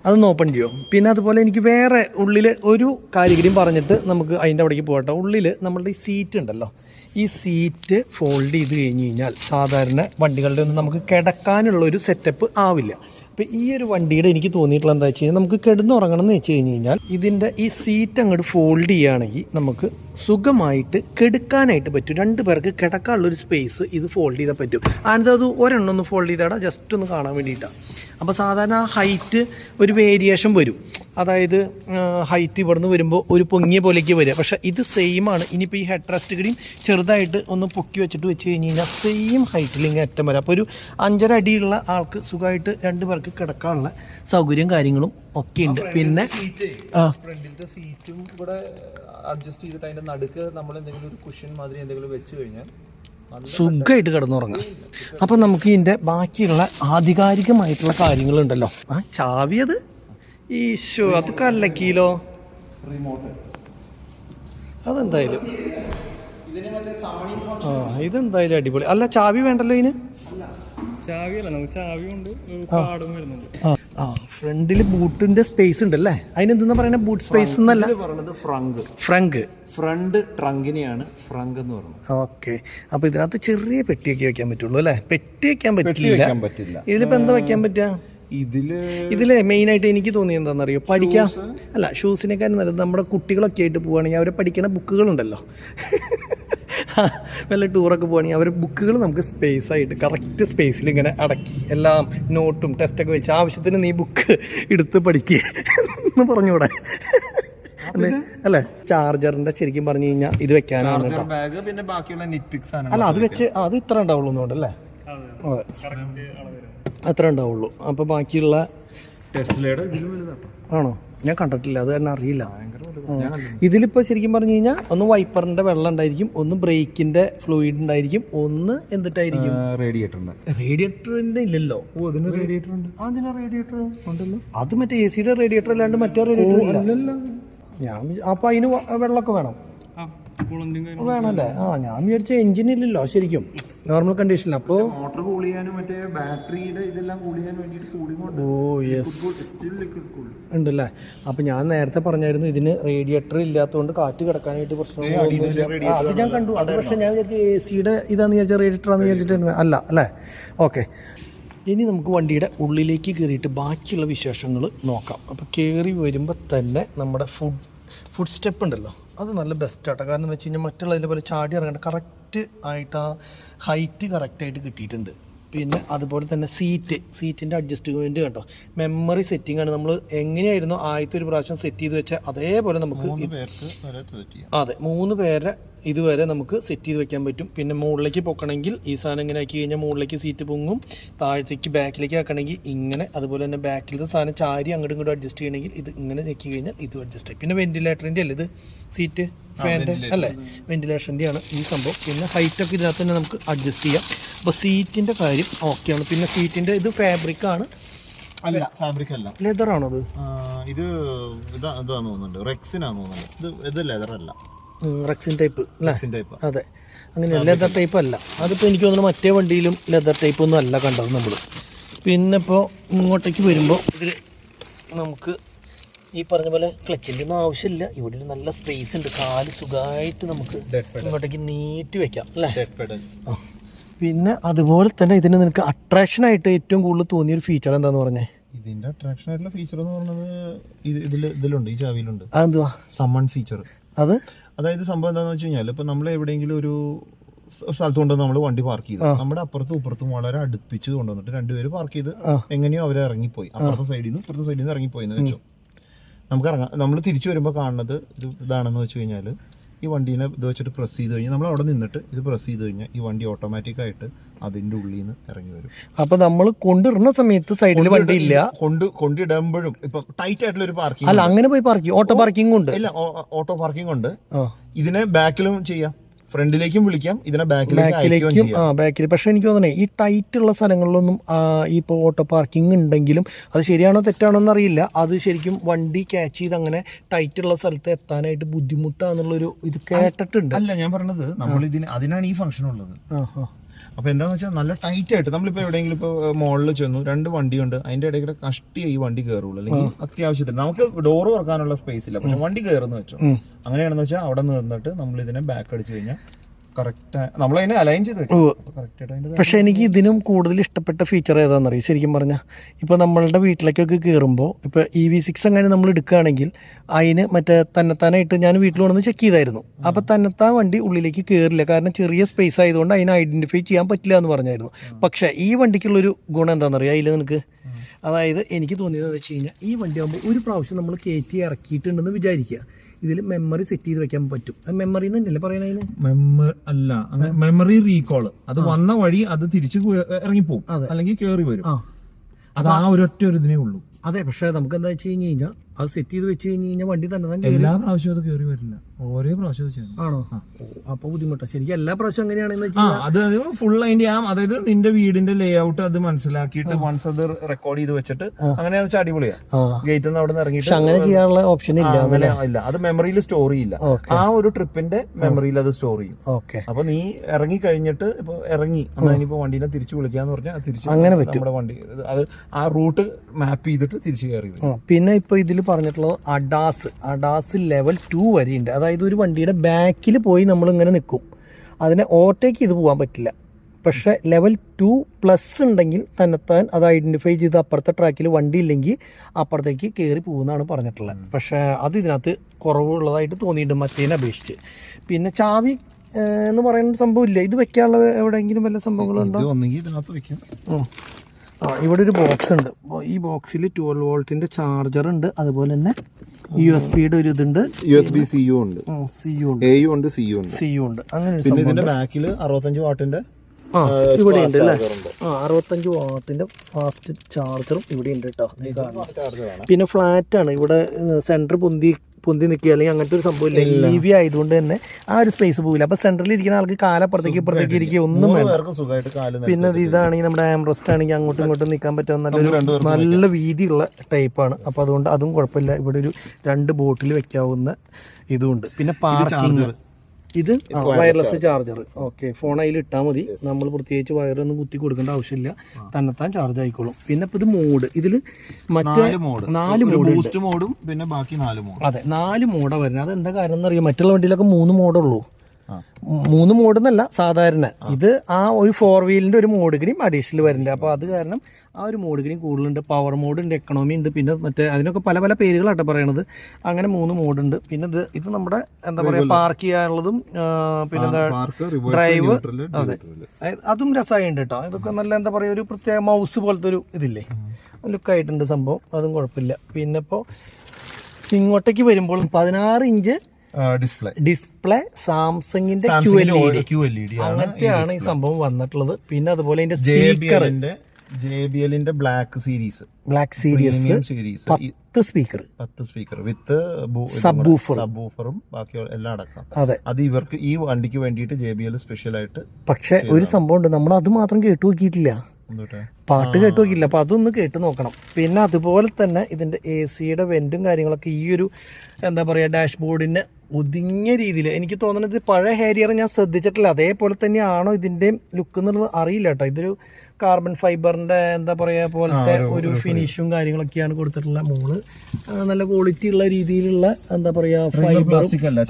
അതൊന്ന് ഓപ്പൺ ചെയ്യോ? പിന്നെ അതുപോലെ എനിക്ക് വേറെ ഉള്ളിൽ ഒരു കാര്യഗിരിയും പറഞ്ഞിട്ട് നമുക്ക് അതിന്റെ അവിടേക്ക് പോകട്ടെ ഉള്ളിൽ നമ്മളുടെ ഈ സീറ്റ് ഉണ്ടല്ലോ. ഈ സീറ്റ് ഫോൾഡ് ചെയ്ത് കഴിഞ്ഞ് കഴിഞ്ഞാൽ സാധാരണ വണ്ടികളുടെ ഒന്നും നമുക്ക് കിടക്കാനുള്ള ഒരു സെറ്റപ്പ് ആവില്ല. അപ്പോൾ ഈ ഒരു വണ്ടിയുടെ എനിക്ക് തോന്നിയിട്ടുള്ള എന്താ വെച്ച് കഴിഞ്ഞാൽ നമുക്ക് കിടന്നുറങ്ങണം എന്ന് വെച്ച് കഴിഞ്ഞ് കഴിഞ്ഞാൽ ഇതിന്റെ ഈ സീറ്റ് അങ്ങോട്ട് ഫോൾഡ് ചെയ്യുകയാണെങ്കിൽ നമുക്ക് സുഖമായിട്ട് കെടുക്കാനായിട്ട് പറ്റും. രണ്ട് പേർക്ക് കിടക്കാനുള്ളൊരു സ്പേസ് ഇത് ഫോൾഡ് ചെയ്താൽ പറ്റും. അതിനകത്ത് അത് ഒരെണ്ണം ഒന്ന് ഫോൾഡ് ചെയ്താടാ ജസ്റ്റ് ഒന്ന് കാണാൻ വേണ്ടിയിട്ടാണ് അപ്പോൾ സാധാരണ ഹൈറ്റ് ഒരു വേരിയേഷൻ വരും. അതായത് ഹൈറ്റ് ഇവിടുന്ന് വരുമ്പോൾ ഒരു പൊങ്ങിയ പോലേക്ക് വരിക. പക്ഷേ ഇത് സെയിം ആണ്. ഇനിയിപ്പോൾ ഈ ഹെഡ് റെസ്റ്റ് കൂടിയും ചെറുതായിട്ട് ഒന്ന് പൊക്കി വെച്ചിട്ട് വെച്ച് കഴിഞ്ഞ് കഴിഞ്ഞാൽ സെയിം ഹൈറ്റിൽ ഇങ്ങനെ അറ്റം വരാം. അപ്പോൾ ഒരു അഞ്ചര അടിയുള്ള ആൾക്ക് സുഖമായിട്ട് രണ്ട് പേർക്ക് കിടക്കാനുള്ള സൗകര്യം കാര്യങ്ങളും ഒക്കെ ഉണ്ട്. പിന്നെ ഫ്രണ്ടിലത്തെ സീറ്റും കൂടെ അഡ്ജസ്റ്റ് ചെയ്തിട്ട് അതിന്റെ നടുക്ക് നമ്മൾ എന്തെങ്കിലും ഒരു കുഷൻ മാതിരി എന്തെങ്കിലും വെച്ച് കഴിഞ്ഞാൽ സുഖമായിട്ട് കിടന്നുറങ്ങാം. അപ്പം നമുക്ക് ഇതിന്റെ ബാക്കിയുള്ള ആധികാരികമായിട്ടുള്ള കാര്യങ്ങളുണ്ടല്ലോ. ആ ചാവി അത് ഈശോ അത് കല്ലക്കിയിലോ റിമോട്ട് അതെന്തായാലും. ഇതിന് മറ്റേ സമണി ആ ഇതെന്തായാലും അടിപൊളി. അല്ല ചാവി വേണ്ടല്ലോ ഇതിന്? ചാവിയല്ല നമുക്ക് ചാവിയുണ്ട് ഉണ്ട് കാർഡും വരുന്നുണ്ട്. ആ ഫ്രണ്ടിൽ ബൂട്ടിന്റെ സ്പേസ് ഉണ്ടല്ലേ? അതിനെന്താ പറയുന്നത് ബൂട്ട് സ്പേസ് എന്നല്ല? പറയുന്നത് ഫ്രങ്ക് ഫ്രങ്ക് ഫ്രണ്ട് ട്രങ്കിനെയാണ് ഫ്രങ്ക് എന്ന് പറയുന്നത്. ഓക്കെ. അപ്പോൾ ഇതിനകത്ത് ചെറിയ പെട്ടിയൊക്കെ വെക്കാൻ പറ്റുള്ളൂ അല്ലേ? പെട്ടി വെക്കാൻ പറ്റില്ല. ഇതിലിപ്പോ എന്താ വെക്കാൻ പറ്റുക ഇതിൽ ഇതിൽ മെയിനായിട്ട് എനിക്ക് തോന്നിയത് എന്താണെന്നറിയോ? പഠിക്കാം അല്ല ഷൂസിനെക്കാളും നല്ലത് നമ്മുടെ കുട്ടികളൊക്കെ ആയിട്ട് പോവുകയാണെങ്കിൽ അവരെ പഠിക്കുന്ന ബുക്കുകളുണ്ടല്ലോ വല്ല ടൂറൊക്കെ പോവുകയാണെങ്കിൽ അവർ ബുക്കുകൾ നമുക്ക് സ്പേസ് ആയിട്ട് കറക്റ്റ് സ്പേസിൽ ഇങ്ങനെ അടക്കി എല്ലാം നോട്ടും ടെസ്റ്റൊക്കെ വെച്ച് ആവശ്യത്തിന് നീ ബുക്ക് എടുത്ത് പഠിക്കുക എന്ന് പറഞ്ഞൂടെ. അല്ലെ? ചാർജറിന്റെ ശരിക്കും പറഞ്ഞു കഴിഞ്ഞാൽ ഇത് വെക്കാനാണ് അല്ല അത് വെച്ച് അത് ഇത്ര ഉണ്ടാവുള്ളൂ അല്ലേ? അതെ. അത്ര ഉണ്ടാവുള്ളൂ. അപ്പോൾ ബാക്കിയുള്ള ടെസ്ലയുടെ ആണോ? ഞാൻ കണ്ടിട്ടില്ല. അത് തന്നെ അറിയില്ല. ഇതിലിപ്പോൾ ശരിക്കും പറഞ്ഞു കഴിഞ്ഞാൽ ഒന്ന് വൈപ്പറിന്റെ വെള്ളം ഉണ്ടായിരിക്കും ഒന്ന് ബ്രേക്കിന്റെ ഫ്ലൂയിഡ് ഉണ്ടായിരിക്കും ഒന്ന് എന്തിട്ടായിരിക്കും? റേഡിയേറ്റർ ഉണ്ട് റേഡിയേറ്ററിന്റെ ഇല്ലല്ലോ. ഓ അതിന് റേഡിയേറ്റർ ഉണ്ട് റേഡിയേറ്റർ ഉണ്ടല്ലോ. അത് മറ്റേ എ സിയുടെ റേഡിയേറ്റർ അല്ലാണ്ട് മറ്റേ റേഡിയേറ്റർ ഞാൻ അപ്പൊ അതിന് വെള്ളമൊക്കെ വേണം. വേണമല്ലേ ആ ഞാൻ വിചാരിച്ച എഞ്ചിൻ ഇല്ലല്ലോ ശരിക്കും. നോർമൽ കണ്ടീഷനിൽ അപ്പോൾ മോട്ടോർ കൂളിയാനും ചെയ്യാനും മറ്റേ ബാറ്ററിയുടെ ഇതെല്ലാം കൂളിയാൻ ചെയ്യാൻ വേണ്ടിയിട്ട് കൂളിംഗ് ഓ യെസ് ഉണ്ടല്ലേ? അപ്പൊ ഞാൻ നേരത്തെ പറഞ്ഞായിരുന്നു ഇതിന് റേഡിയേറ്റർ ഇല്ലാത്തതുകൊണ്ട് കാറ്റ് കിടക്കാനായിട്ട് പ്രശ്നം അത് ഞാൻ കണ്ടു. അത് പക്ഷെ ഞാൻ വിചാരിച്ചു എ സിയുടെ ഇതാന്ന് വിചാരിച്ച റേഡിയേറ്റർ ആണെന്ന് വിചാരിച്ചിട്ടായിരുന്നു. അല്ല അല്ലേ? ഓക്കെ ഇനി നമുക്ക് വണ്ടിയുടെ ഉള്ളിലേക്ക് കയറിയിട്ട് ബാക്കിയുള്ള വിശേഷങ്ങൾ നോക്കാം. അപ്പോൾ കയറി വരുമ്പോൾ തന്നെ നമ്മുടെ ഫുഡ് ഫുഡ് സ്റ്റെപ്പ് ഉണ്ടല്ലോ. അത് നല്ല ബെസ്റ്റ് ആട്ടോ. കാരണം എന്ന് വെച്ച് കഴിഞ്ഞാൽ മറ്റുള്ളതിലെ പോലെ ചാടി ഇറങ്ങേണ്ട. കറക്റ്റ് ആയിട്ട് ആ ഹൈറ്റ് കറക്റ്റായിട്ട് കിട്ടിയിട്ടുണ്ട്. പിന്നെ അതുപോലെ തന്നെ സീറ്റ് സീറ്റിന്റെ അഡ്ജസ്റ്റ്മെന്റ് കണ്ടോ മെമ്മറി സെറ്റിംഗ് ആണ്. നമ്മൾ എങ്ങനെയായിരുന്നു ആദ്യത്തെ ഒരു പ്രാവശ്യം സെറ്റ് ചെയ്ത് വെച്ചാൽ അതേപോലെ നമുക്ക് അതെ മൂന്ന് പേരെ ഇതുവരെ നമുക്ക് സെറ്റ് ചെയ്ത് വെക്കാൻ പറ്റും. പിന്നെ മുകളിലേക്ക് പൊക്കണമെങ്കിൽ ഈ സാധനം ഇങ്ങനെ ആക്കി കഴിഞ്ഞാൽ മുകളിലേക്ക് സീറ്റ് പൊങ്ങും. താഴത്തേക്ക് ബാക്കിലേക്ക് ആക്കണമെങ്കിൽ ഇങ്ങനെ അതുപോലെ തന്നെ ബാക്കിലത്തെ സാധനം ചാരി അങ്ങോട്ടും ഇങ്ങോട്ടും അഡ്ജസ്റ്റ് ചെയ്യണമെങ്കിൽ ഇത് ഇങ്ങനെ ഞെക്കി കഴിഞ്ഞാൽ ഇത് അഡ്ജസ്റ്റ് ആയി. പിന്നെ വെന്റിലേറ്ററിന്റെ അല്ലേ ഇത്? സീറ്റ് ഫാന്റെ അല്ലേ? വെന്റിലേഷന്റെ ആണ് ഈ സംഭവം. പിന്നെ ഹൈറ്റൊക്കെ ഇതിനകത്ത് തന്നെ നമുക്ക് അഡ്ജസ്റ്റ് ചെയ്യാം. അപ്പോൾ സീറ്റിന്റെ കാര്യം ഓക്കെയാണ് പിന്നെ സീറ്റിന്റെ ഇത് ഫാബ്രിക് ആണ്. അല്ല ഫാബ്രിക് അല്ല. ലെതർ ആണോ അത്? ഇത് ഇതാ ഇതാന്ന് തോന്നുന്നുണ്ട്. റെക്സിനാന്ന് തോന്നുന്നുണ്ട്. ഇത് ഇത് ലെതർ അല്ല. റെക്സിൻ ടൈപ്പ് ടൈപ്പ് അതെ. അങ്ങനെ ലെതർ ടൈപ്പ് അല്ല. അതിപ്പോൾ എനിക്ക് തോന്നുന്നു മറ്റേ വണ്ടിയിലും ലെതർ ടൈപ്പ് ഒന്നും അല്ല കണ്ടത് നമ്മൾ പിന്നെ ഇപ്പോൾ ഇങ്ങോട്ടേക്ക് വരുമ്പോൾ ഇതിൽ നമുക്ക് ഈ പറഞ്ഞ പോലെ ക്ലച്ചിന്റെ ഒന്നും ആവശ്യമില്ല. ഇവിടെ ഒരു നല്ല സ്പേസ് ഉണ്ട്. കാൽ സുഖമായിട്ട് നമുക്ക് ഇങ്ങോട്ടേക്ക് നീട്ടി വെക്കാം അല്ലേ. പിന്നെ അതുപോലെ തന്നെ ഇതിന് നിനക്ക് അട്രാക്ഷൻ ആയിട്ട് ഏറ്റവും കൂടുതൽ തോന്നിയ ഒരു ഫീച്ചർ എന്താന്ന് പറഞ്ഞേ? ഇതിന്റെ അട്രാക്ഷൻ ആയിട്ടുള്ള ഫീച്ചർ എന്ന് പറയുന്നത് ഇതിൽ ഇതിലുണ്ട് ഈ ചാവിയിലുണ്ട്. അതെന്തുവാ? സമ്മൺ ഫീച്ചർ അത്? അതായത് സംഭവം എന്താണെന്ന് വെച്ച് കഴിഞ്ഞാൽ ഇപ്പൊ നമ്മൾ എവിടെയെങ്കിലും ഒരു സ്ഥലത്ത് കൊണ്ടുവന്ന് നമ്മൾ വണ്ടി പാർക്ക് ചെയ്തു. നമ്മുടെ അപ്പുറത്തും ഇപ്പുറത്തും വളരെ അടുപ്പിച്ച് കൊണ്ടുവന്നിട്ട് രണ്ടുപേര് പാർക്ക് ചെയ്ത്. എങ്ങനെയോ അവരെ ഇറങ്ങിപ്പോയി. അപ്പുറത്തെ സൈഡിൽ നിന്ന് ഇപ്പുറത്തെ സൈഡിൽ നിന്ന് ഇറങ്ങിപ്പോയി എന്ന് വെച്ചു നമുക്ക് ഇറങ്ങാം നമ്മൾ തിരിച്ചു വരുമ്പോൾ കാണുന്നത് ഇത് ഇതാണെന്ന് വെച്ച് കഴിഞ്ഞാൽ ഈ വണ്ടീനെ ഇത് വെച്ചിട്ട് പ്രസ് ചെയ്ത് കഴിഞ്ഞാൽ നമ്മൾ അവിടെ നിന്നിട്ട് ഇത് പ്രസ് ചെയ്ത് കഴിഞ്ഞാൽ ഈ വണ്ടി ഓട്ടോമാറ്റിക്കായിട്ട് അതിന്റെ ഉള്ളിൽ നിന്ന് ഇറങ്ങി വരും. അപ്പോൾ നമ്മൾ കൊണ്ടിടുന്ന സമയത്ത് സൈഡിൽ വണ്ടി ഇല്ല കൊണ്ട് കൊണ്ടിടുമ്പോഴും ഇപ്പൊ ടൈറ്റ് ആയിട്ടുള്ള ഒരു പാർക്കിംഗ് അല്ല അങ്ങനെ പോയി പാർക്കിംഗ് ഓട്ടോ പാർക്കിംഗ് ഉണ്ട്. ഇല്ല ഓട്ടോ പാർക്കിംഗ് ഉണ്ട്. ഇതിനെ ബാക്കിലും ചെയ്യാം. ഫ്രണ്ടിലേക്കും വിളിക്കാം ഇതിനെ ബാക്കിലേക്കും ആ ബാക്കിൽ പക്ഷെ എനിക്ക് തോന്നണേ ഈ ടൈറ്റ് ഉള്ള സ്ഥലങ്ങളിലൊന്നും ഈ ഇപ്പോൾ ഓട്ടോ പാർക്കിംഗ് ഉണ്ടെങ്കിലും അത് ശരിയാണോ തെറ്റാണോ എന്നറിയില്ല. അത് ശരിക്കും വണ്ടി ക്യാച്ച് ചെയ്ത് അങ്ങനെ ടൈറ്റ് ഉള്ള സ്ഥലത്ത് എത്താനായിട്ട് ബുദ്ധിമുട്ടാന്നുള്ളൊരു ഇത് കേട്ടിട്ടുണ്ട്. അല്ല ഞാൻ പറഞ്ഞത് നമ്മൾ ഇതിന് അതിനാണ് ഈ ഫംഗ്ഷൻ ഉള്ളത്. ആ എന്താണെന്ന് അപ്പൊ എന്താന്ന് വെച്ചാൽ നല്ല ടൈറ്റ് ആയിട്ട് നമ്മളിപ്പോ എവിടെയെങ്കിലും ഇപ്പൊ മോളിൽ ചെന്നു രണ്ട് വണ്ടിയുണ്ട് അതിന്റെ ഇടയിൽ കൂടെ കഷ്ടി ഈ വണ്ടി കയറുള്ളൂ അല്ലെങ്കിൽ അത്യാവശ്യത്തിന് നമുക്ക് ഡോർ തുറക്കാനുള്ള സ്പേസ് ഇല്ല പക്ഷെ വണ്ടി കയറുന്നു വെച്ചു. അങ്ങനെയാണെന്ന് വെച്ചാൽ അവിടെ നിന്നിട്ട് നമ്മൾ ഇതിനെ ബാക്ക് അടിച്ചു കഴിഞ്ഞാൽ കറക്റ്റ് നമ്മളതിനെ അലൈൻ ചെയ്ത് പക്ഷേ എനിക്ക് ഇതിനും കൂടുതൽ ഇഷ്ടപ്പെട്ട ഫീച്ചർ ഏതാണെന്നറിയോ ശരിക്കും പറഞ്ഞാൽ ഇപ്പോൾ നമ്മളുടെ വീട്ടിലേക്കൊക്കെ കയറുമ്പോൾ ഇപ്പോൾ ഇ വി സിക്സ് അങ്ങനെ നമ്മൾ എടുക്കുകയാണെങ്കിൽ അതിന് മറ്റേ തന്നെത്താനായിട്ട് ഞാൻ വീട്ടിൽ കൊണ്ടുവന്ന് ചെക്ക് ചെയ്തായിരുന്നു. അപ്പോൾ തന്നെത്താൻ വണ്ടി ഉള്ളിലേക്ക് കയറില്ല കാരണം ചെറിയ സ്പേസ് ആയതുകൊണ്ട് അതിനെ ഐഡന്റിഫൈ ചെയ്യാൻ പറ്റില്ല എന്ന് പറഞ്ഞായിരുന്നു. പക്ഷേ ഈ വണ്ടിക്കുള്ളൊരു ഗുണം എന്താണെന്നറിയോ അതിൽ നിനക്ക്? അതായത് എനിക്ക് തോന്നിയത് വെച്ച് കഴിഞ്ഞാൽ ഈ വണ്ടി ആകുമ്പോൾ ഒരു പ്രാവശ്യം നമ്മൾ കയറ്റി ഇറക്കിയിട്ടുണ്ടെന്ന് വിചാരിക്കുക. ഇതിൽ മെമ്മറി സെറ്റ് ചെയ്ത് വെക്കാൻ പറ്റും. മെമ്മറി തന്നെയല്ലേ പറയണതിന് മെമ്മറി അല്ല അങ്ങനെ മെമ്മറി റീകോൾ അത് വന്ന വഴി അത് തിരിച്ച് ഇറങ്ങിപ്പോവും. അല്ലെങ്കിൽ കയറി വരും. അത് ആ ഒരൊറ്റ ഒരു ഇതിനേ ഉള്ളൂ. അതെ പക്ഷെ നമുക്ക് എന്താ വെച്ച് കഴിഞ്ഞ് കഴിഞ്ഞാൽ അത് സെറ്റ് ചെയ്ത് വെച്ച് കഴിഞ്ഞ് കഴിഞ്ഞാൽ വണ്ടി തന്നെ തന്നെ എല്ലാ പ്രാവശ്യവും അത് കേറി വരില്ല. ഓരോ പ്രാവശ്യം അത് ചെയ്യണം. ആണോ? അപ്പൊ ബുദ്ധിമുട്ടാ. ശരിക്കും എല്ലാ പ്രാവശ്യം അങ്ങനെയാണെന്ന് വെച്ചാൽ അത് ഫുൾ അതിന്റെ ആ അതായത് നിന്റെ വീടിന്റെ ലേ ഔട്ട് അത് മനസ്സിലാക്കിയിട്ട് വൺസ് അത് റെക്കോർഡ് ചെയ്ത് വെച്ചിട്ട് അങ്ങനെ അടിപൊളിയാ. ഗേറ്റ് ഗേറ്റിൽ നിന്ന് അവിടെ നിന്ന് പക്ഷെ ഇറങ്ങിയിട്ട് അങ്ങനെ ചെയ്യാനുള്ള ഓപ്ഷൻ ഇല്ല അങ്ങനെ ഇല്ല. അത് മെമ്മറിയിൽ സ്റ്റോർ ചെയ്യില്ല. ആ ഒരു ട്രിപ്പിന്റെ മെമ്മറിയിൽ അത് സ്റ്റോർ ചെയ്യും. ഓക്കെ. അപ്പൊ നീ ഇറങ്ങി കഴിഞ്ഞിട്ട് ഇപ്പൊ ഇറങ്ങി. ഇനിയിപ്പോ വണ്ടീനെ തിരിച്ചു വിളിക്കാന്ന് പറഞ്ഞാൽ തിരിച്ചു അങ്ങനെ നമ്മുടെ വണ്ടി അത് ആ റൂട്ട് മാപ്പ് ചെയ്തിട്ട് തിരിച്ചു കയറി പിന്നെ ഇപ്പൊ ഇതിൽ പറഞ്ഞിട്ടുള്ളത് അഡാസ് അഡാസ് ലെവൽ ടു വരെയുണ്ട്. അതായത് ഒരു വണ്ടിയുടെ ബാക്കിൽ പോയി നമ്മൾ ഇങ്ങനെ നിൽക്കും അതിനെ ഓവർടേക്ക് ചെയ്ത് പോകാൻ പറ്റില്ല. പക്ഷേ ലെവൽ ടു പ്ലസ് ഉണ്ടെങ്കിൽ തന്നെത്താൻ അത് ഐഡന്റിഫൈ ചെയ്ത് അപ്പുറത്തെ ട്രാക്കിൽ വണ്ടി ഇല്ലെങ്കിൽ അപ്പുറത്തേക്ക് കയറി പോകുന്നതാണ് പറഞ്ഞിട്ടുള്ളത്. പക്ഷേ അത് ഇതിനകത്ത് കുറവുള്ളതായിട്ട് തോന്നിയിട്ടുണ്ട് മറ്റേനെ അപേക്ഷിച്ച്. പിന്നെ ചാവി എന്ന് പറയുന്ന സംഭവം ഇല്ല? ഇത് വെക്കാനുള്ള എവിടെയെങ്കിലും വല്ല സംഭവങ്ങളുണ്ടോ? ഇതിനകത്ത് വെക്കാം. ആ ഇവിടെ ഒരു ബോക്സ് ഉണ്ട്. ഈ ബോക്സിൽ ട്വൽവ് വോൾട്ടിന്റെ ചാർജർ ഉണ്ട്. അതുപോലെ തന്നെ യു എസ് ബിയുടെ ഒരു ഇതുണ്ട്. U S B C U ഉണ്ട്. സി യു ഉണ്ട്. എ യു ഉണ്ട് സി യു ഉണ്ട്. സി യു ഉണ്ട്. അങ്ങനെ പിന്നെ ഇതിന്റെ ബാക്കിൽ അറുപത്തഞ്ച് വാട്ടിന്റെ ആ ഇവിടെ ഉണ്ട് അല്ലേ? ആ അറുപത്തഞ്ച് വാട്ടിന്റെ ഫാസ്റ്റ് ചാർജറും ഇവിടെ ഉണ്ട് കേട്ടോ പിന്നെ ഫ്ലാറ്റ് ആണ്. ഇവിടെ സെന്റർ പൊന്തി പൊന്തി നിൽക്കുക അല്ലെങ്കിൽ അങ്ങനത്തെ ഒരു സംഭവം ഇല്ല. ഇ വി ആയതുകൊണ്ട് തന്നെ ആ ഒരു സ്പേസ് പോകില്ല അപ്പൊ സെന്ററിൽ ഇരിക്കുന്ന ആൾക്ക് കാലപ്പുറത്തേക്ക് ഇപ്പുറത്തേക്ക് ഇരിക്കുക ഒന്നും പിന്നെ ഇത് ഇതാണെങ്കിൽ നമ്മുടെ ആംബ്രസ്റ്റ് ആണെങ്കിൽ അങ്ങോട്ടും ഇങ്ങോട്ടും നിൽക്കാൻ പറ്റുന്ന നല്ലൊരു നല്ല വീതിയുള്ള ടൈപ്പാണ് അപ്പൊ അതുകൊണ്ട് അതും കുഴപ്പമില്ല. ഇവിടെ ഒരു രണ്ട് ബോട്ടിൽ വെക്കാവുന്ന ഇതുണ്ട്. പിന്നെ പാർക്കിംഗ് ഇത്? വയർലെസ് ചാർജർ ഓക്കെ ഫോൺ അതിൽ ഇട്ടാൽ മതി. നമ്മൾ പ്രത്യേകിച്ച് വയറൊന്നും കുത്തി കൊടുക്കേണ്ട ആവശ്യമില്ല. തന്നെത്താൻ ചാർജ് ആയിക്കോളും. പിന്നെ ഇപ്പൊ ഇത് മോഡ് ഇതിൽ മറ്റേ നാല് മോഡ് മോഡ് പിന്നെ ബാക്കി നാല് മോഡ് അതെ നാല് മോഡാണ് വരുന്നത്. അതെന്താ കാര്യം എന്നറിയാം? മറ്റുള്ള വണ്ടിയിലൊക്കെ മൂന്ന് മോഡുള്ളൂ. മൂന്ന് മോഡ് എന്നല്ല സാധാരണ. ഇത് ആ ഒരു ഫോർ വീലിന്റെ ഒരു മോഡ് ഗ്രീം അഡീഷണൽ വരുന്നുണ്ട്. അപ്പോൾ അത് കാരണം ആ ഒരു മോഡ് ഗ്രീം കൂടുതലുണ്ട്. പവർ മോഡ് ഉണ്ട് എക്കണോമി ഉണ്ട് പിന്നെ മറ്റേ അതിനൊക്കെ പല പല പേരുകളാട്ടോ പറയണത്. അങ്ങനെ മൂന്ന് മോഡ് ഉണ്ട്. പിന്നെ ഇത് ഇത് നമ്മുടെ എന്താ പറയാ പാർക്ക് ചെയ്യാനുള്ളതും പിന്നെ ഡ്രൈവ് അതെ. അതും അതും രസമായിട്ടുണ്ട് കേട്ടോ ഇതൊക്കെ നല്ല എന്താ പറയുക ഒരു പ്രത്യേക മൗസ് പോലത്തെ ഒരു ഇതില്ലേ? ലുക്കായിട്ടുണ്ട് സംഭവം. അതും കുഴപ്പമില്ല. പിന്നെ ഇപ്പോൾ ഇങ്ങോട്ടേക്ക് വരുമ്പോൾ പതിനാറ് ഇഞ്ച് ഡിസ്പ്ലേ ഡിസ്പ്ലേ സാംസങ്ങിന്റെ ക്യു എൽ ഇ ഡി അങ്ങനത്തെയാണ് ഈ സംഭവം വന്നിട്ടുള്ളത്. പിന്നെ അതുപോലെ ഇതിന്റെ ജെ ബി സ്പീക്കർ എല്ലിന്റെ ജെ ബി എല്ലിന്റെ black series black series series പത്ത് സ്പീക്കർ പത്ത് സ്പീക്കർ വിത്ത് സബ്ബൂഫർ സബ് ഊഫറും ബാക്കി എല്ലാം അടക്കം. അതെ. അത് ഇവർക്ക് ഈ വണ്ടിക്ക് വേണ്ടിയിട്ട് ജെ ബി എൽ സ്പെഷ്യൽ ആയിട്ട് പക്ഷെ ഒരു സംഭവം ഉണ്ട് നമ്മൾ അത് മാത്രം കേട്ടു നോക്കിയിട്ടില്ല. പാട്ട് കേട്ട് നോക്കിയില്ല അപ്പൊ അതൊന്ന് കേട്ട് നോക്കണം. പിന്നെ അതുപോലെ തന്നെ ഇതിന്റെ എ സിയുടെ വെന്റും കാര്യങ്ങളൊക്കെ ഈ ഒരു എന്താ പറയാ ഡാഷ്ബോർഡിന് ഒതുങ്ങിയ രീതിയിൽ. എനിക്ക് തോന്നുന്നത് ഇത് പഴയ ഹാരിയർ ഞാൻ ശ്രദ്ധിച്ചിട്ടില്ല. അതേപോലെ തന്നെയാണോ ഇതിന്റെ ലുക്ക് എന്നുള്ളത് അറിയില്ല കേട്ടോ. ഇതൊരു കാർബൺ ഫൈബറിന്റെ എന്താ പറയാ പോലത്തെ ഒരു ഫിനിഷും കാര്യങ്ങളൊക്കെയാണ് കൊടുത്തിട്ടുള്ള മോൾ. നല്ല ക്വാളിറ്റി ഉള്ള രീതിയിലുള്ള എന്താ പറയാ ഫൈബർ പ്ലാസ്റ്റിക് അല്ല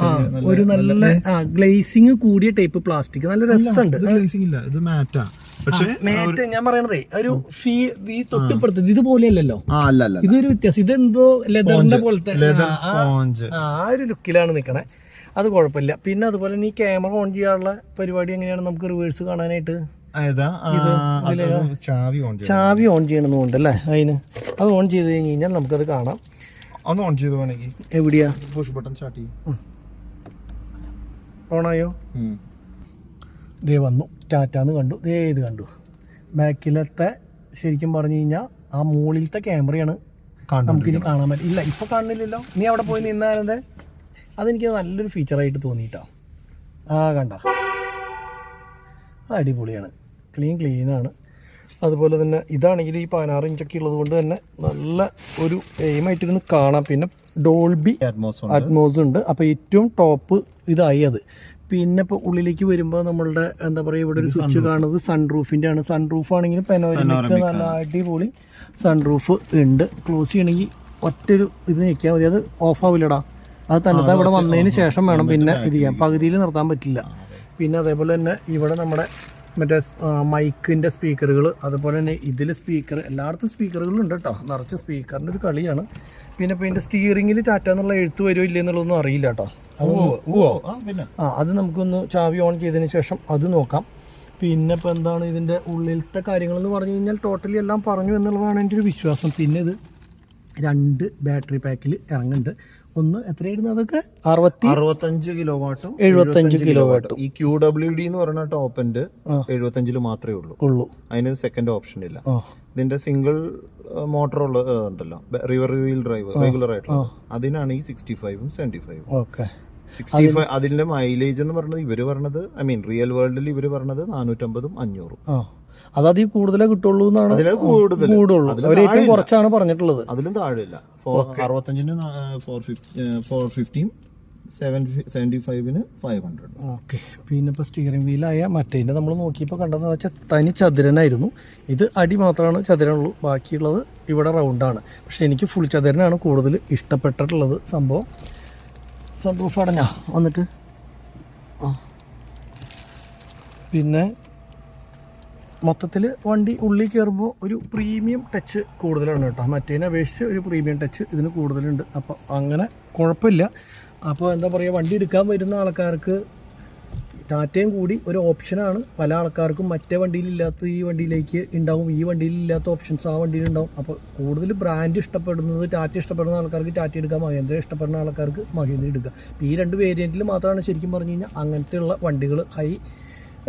ഒരു നല്ല ഗ്ലേസിങ് കൂടിയ ടൈപ്പ് പ്ലാസ്റ്റിക് നല്ല രസമുണ്ട്. മാറ്റാ പക്ഷേ ഞാൻ പറയണതേ ഒരു ഫീ ഈ തൊട്ടിപ്പുറത്ത് ഇതുപോലെയല്ലല്ലോ ഇതൊരു വ്യത്യാസം. ഇതെന്തോ ലെതറിന്റെ പോലത്തെ ആ, ഒരു ലുക്കിലാണ് നിൽക്കണേ അത് കുഴപ്പമില്ല. പിന്നെ അതുപോലെ തന്നെ ഈ ക്യാമറ ഓൺ ചെയ്യാനുള്ള പരിപാടി എങ്ങനെയാണ് നമുക്ക് റിവേഴ്സ് കാണാനായിട്ട്? ചാവി ഓൺ ചെയ്യണമെന്നുണ്ട് അല്ലേ? അതിന് അത് ഓൺ ചെയ്ത് കഴിഞ്ഞ് കഴിഞ്ഞാൽ നമുക്കത് കാണാം. ഒന്ന് ഓൺ ചെയ്തു വേണമെങ്കിൽ. എവിടെയാ? പുഷ് ബട്ടൺ സ്റ്റാർട്ട് ചെയ്യും. ഓണായോ. ദേ വന്നു. ടാറ്റാന്ന് കണ്ടു. ദേ ഇത് കണ്ടു. ബാക്കിലത്തെ ശരിക്കും പറഞ്ഞു കഴിഞ്ഞാൽ ആ മുകളിലത്തെ ക്യാമറയാണ് നമുക്കിനി കാണാൻ പറ്റും. ഇല്ല ഇപ്പോൾ കാണുന്നില്ലല്ലോ. നീ അവിടെ പോയി നിന്നാലത് അതെനിക്ക് നല്ലൊരു ഫീച്ചറായിട്ട് തോന്നിയിട്ടോ. ആ കണ്ട. അത് അടിപൊളിയാണ്. ക്ലീൻ ക്ലീനാണ് അതുപോലെ തന്നെ ഇതാണെങ്കിൽ ഈ പതിനാറ് ഇഞ്ചൊക്കെ ഉള്ളത് കൊണ്ട് തന്നെ നല്ല ഒരു എയിമായിട്ടിരുന്ന് കാണാം. പിന്നെ ഡോൾബി അറ്റ്മോസ് അറ്റ്മോസ് ഉണ്ട്. അപ്പോൾ ഏറ്റവും ടോപ്പ് ഇതായി അത്. പിന്നെ ഇപ്പൊ ഉള്ളിലേക്ക് വരുമ്പോൾ നമ്മളുടെ എന്താ പറയുക ഇവിടെ ഒരു സ്വിച്ച് കാണുന്നത് സൺറൂഫിന്റെ ആണ് സൺറൂഫ് ആണെങ്കിൽ പെനോരമിക് നല്ല അടിപൊളി സൺറൂഫ് ഉണ്ട്. ക്ലോസ് ചെയ്യണമെങ്കിൽ ഒറ്റൊരു ഇത് നിൽക്കാൻ മതി. അത് ഓഫ് ആവില്ലടാ. അത് തന്നെ ഇവിടെ വന്നതിന് ശേഷം വേണം പിന്നെ ഇത് ചെയ്യാം പകുതിയിൽ നിർത്താൻ പറ്റില്ല. പിന്നെ അതേപോലെ തന്നെ ഇവിടെ നമ്മുടെ മറ്റേ മൈക്കിന്റെ സ്പീക്കറുകൾ അതുപോലെ തന്നെ ഇതിൽ സ്പീക്കർ എല്ലായിടത്തും സ്പീക്കറുകളുണ്ട് കേട്ടോ നിറച്ച് സ്പീക്കറിന്റെ ഒരു കളിയാണ്. പിന്നെ ഇപ്പോൾ ഇതിന്റെ സ്റ്റിയറിങ്ങിൽ ടാറ്റ എന്നുള്ള എഴുത്ത് വരുമോ ഇല്ലേ എന്നുള്ളതൊന്നും അറിയില്ല കേട്ടോ ആ അത് നമുക്കൊന്ന് ചാവി ഓൺ ചെയ്തതിന് ശേഷം അത് നോക്കാം. പിന്നെ ഇപ്പോൾ എന്താണ് ഇതിന്റെ ഉള്ളിലത്തെ കാര്യങ്ങളെന്ന് പറഞ്ഞു കഴിഞ്ഞാൽ ടോട്ടലി എല്ലാം പറഞ്ഞു എന്നുള്ളതാണ് എന്റെ ഒരു വിശ്വാസം. പിന്നെ ഇത് രണ്ട് ബാറ്ററി പാക്കിൽ ഇറങ്ങുന്നുണ്ട്. ഒന്ന് എത്രയായിരുന്നു അതൊക്കെ? അറുപത്തി അറുപത്തഞ്ച് കിലോ വാട്ടും എഴുപത്തഞ്ച് കിലോ വാട്ടും ഈ ക്യൂ ഡബ്ല്യു ഡി എന്ന് പറയുന്ന ടോപ്പ് എൻഡ് എഴുപത്തഞ്ചിൽ മാത്രമേ ഉള്ളൂ. ഉള്ളൂ. അതിന് സെക്കൻഡ് ഓപ്ഷൻ ഇല്ല. ഇതിന്റെ സിംഗിൾ മോട്ടോർ ഉള്ള ഉണ്ടല്ലോ. റിവർ വീൽ ഡ്രൈവ് റെഗുലർ ആയിട്ട് അതിനാണ് ഈ സിക്സ്റ്റി ഫൈവും സെവന്റി ഫൈവും ഓക്കെ. സിക്സ്റ്റി ഫൈവ് അതിന്റെ മൈലേജ് എന്ന് പറയുന്നത് ഇവർ പറഞ്ഞത് ഐ മീൻ റിയൽ വേൾഡിൽ ഇവർ പറഞ്ഞത് നാനൂറ്റമ്പതും അഞ്ഞൂറും. അത് അതിൽ കൂടുതലേ കിട്ടുള്ളൂ എന്നാണ് കൂടുള്ളൂ. അവർ ഏറ്റവും കുറച്ചാണ് പറഞ്ഞിട്ടുള്ളത്. അതിലും താഴെയില്ല. Four അറുപത്തഞ്ചിന് four fifty four fifteen seven seventy ഫൈവിന് five hundred okay പിന്നെ ഇപ്പോൾ സ്റ്റിയറിംഗ് വീലായ മറ്റേതിന്റെ നമ്മൾ നോക്കിയപ്പോൾ കണ്ടതെന്ന് വെച്ചാൽ തനി ചതുരനായിരുന്നു. ഇത് അടി മാത്രമാണ് ചതുരനുള്ളൂ. ബാക്കിയുള്ളത് ഇവിടെ റൗണ്ടാണ് പക്ഷേ എനിക്ക് ഫുൾ ചതുരനാണ് കൂടുതൽ ഇഷ്ടപ്പെട്ടിട്ടുള്ളത് സംഭവം. സന്തോഷം അടഞ്ഞാ? വന്നിട്ട്. ആ. പിന്നെ മൊത്തത്തിൽ വണ്ടി ഉള്ളിൽ കയറുമ്പോൾ ഒരു പ്രീമിയം ടച്ച് കൂടുതലാണ് കേട്ടോ. മറ്റേതിനെ അപേക്ഷിച്ച് ഒരു പ്രീമിയം ടച്ച് ഇതിന് കൂടുതലുണ്ട്. അപ്പോൾ അങ്ങനെ കുഴപ്പമില്ല. അപ്പോൾ എന്താ പറയുക വണ്ടി എടുക്കാൻ വരുന്ന ആൾക്കാർക്ക് ടാറ്റയും കൂടി ഒരു ഓപ്ഷനാണ് പല ആൾക്കാർക്കും മറ്റേ വണ്ടിയിലില്ലാത്ത ഈ വണ്ടിയിലേക്ക് ഉണ്ടാവും ഈ വണ്ടിയിലില്ലാത്ത ഓപ്ഷൻസ് ആ വണ്ടിയിലുണ്ടാവും അപ്പോൾ കൂടുതൽ ബ്രാൻഡ് ഇഷ്ടപ്പെടുന്നത് ടാറ്റ ഇഷ്ടപ്പെടുന്ന ആൾക്കാർക്ക് ടാറ്റ എടുക്കാം മഹേന്ദ്ര ഇഷ്ടപ്പെടുന്ന ആൾക്കാർക്ക് മഹേന്ദ്ര എടുക്കുക ഈ രണ്ട് വേരിയന്റിൽ മാത്രമാണ് ശരിക്കും പറഞ്ഞു കഴിഞ്ഞാൽ അങ്ങനത്തെയുള്ള വണ്ടികൾ ഹൈ